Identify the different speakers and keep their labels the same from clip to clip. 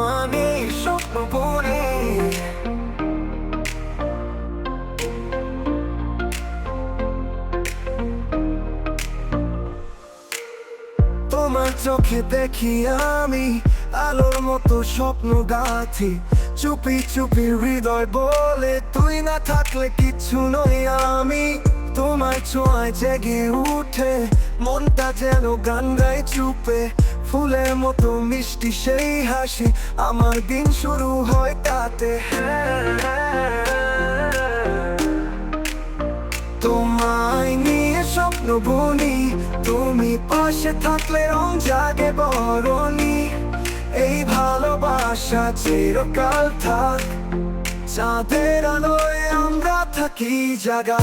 Speaker 1: মানে স্বপ্ন বনে তোমার চোখে দেখি আমি আলোর মতো স্বপ্ন গাথি চুপি চুপি হৃদয় বলে, তুই না থাকলে কিচ্ছু নই আমি। তোমার ছোঁয়ায় জেগে উঠে, মনটা যেন গান গায় চুপে। ফুলের মতো মিষ্টি সেই হাসি আমার দিন শুরু হয় তাতে। তোমায় নিয়ে স্বপ্ন বুনি, তুমি পাশে থাকলে রং জাগে বরণি। এই ভালোবাসা চিরকাল থাক, চাঁদের আলোয় আমরা থাকি জাগা।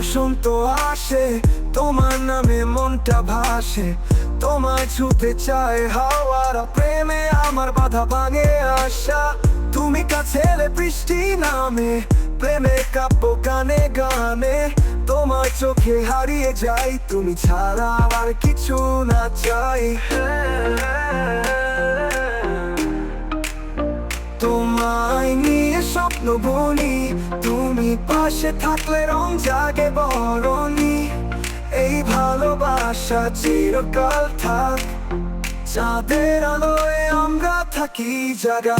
Speaker 1: বসন্ত আসে, তোমার নামে মনটা ভাসে। তোমায় ছুতে চায় হাওয়ার প্রেমে, আমার বাধা ভাঙে আশা। তুমি কাছেলে বৃষ্টি নামে, প্রেমে কাব্য গানে গানে। তোমার চোখে হারিয়ে যাই, তুমি ছাড়া আর কিছু না চাই। স্বপ্ন বলি তুমি পাশে থাকলে রং জাগে বরণি। এই ভালোবাসা চিরকাল থাক, চাঁদের আলোয় আমরা থাকি জাগা।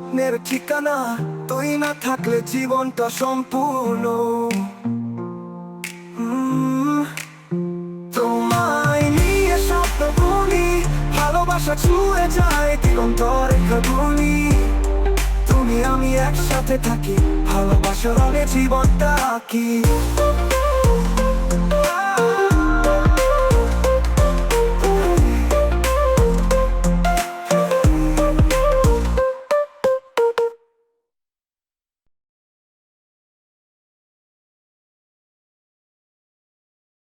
Speaker 1: স্বপ্নের ঠিকানা, তুই না থাকলে জীবনটা সম্পূর্ণ। তোমায় নিয়ে স্বপ্ন ভালোবাসা ছুঁয়ে যায় দিগন্তরে বলি তুমি, আমি একসাথে থাকি, ভালোবাসার অনেক জীবনটা আঁকি।